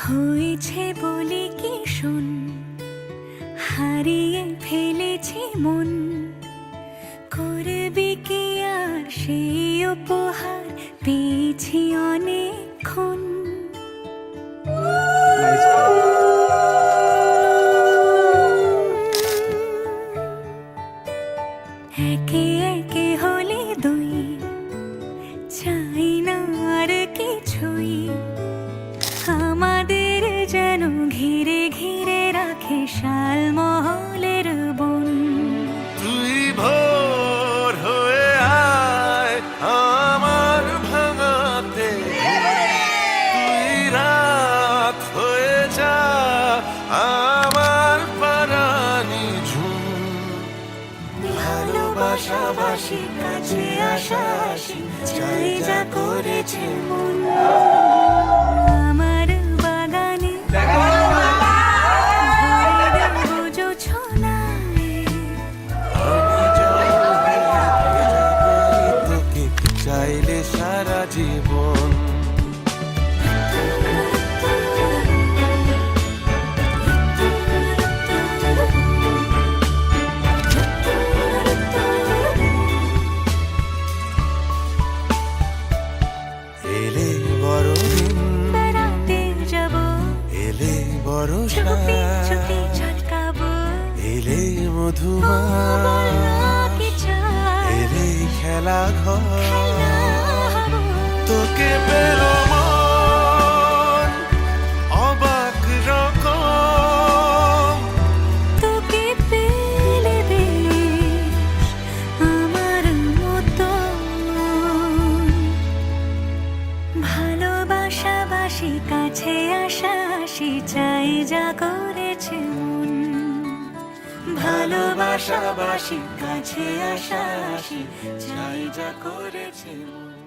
হয়েছে বলে কি শোন? হারিয়ে ফেলেছি মন। করবি কি আর সেই উপহার পেয়েছি অনেকক্ষণ। একে একে রাখে শাল মহলের বন। তুই ভোর হয়ে আয় আমার ভাঙাতে। তুই রাত হয়ে যা আমার পারানি ঝুম ভালোবাসাবাসি কাছে আসা আসি, চাই যা করেছে মন। চুপি এলে মধুমা। এলে খেলা ঘর। তোকে পেল চাই যা করেছে মন? ভালোবাসাবাসি কাছে আসা আসি চাই যা করেছে মন।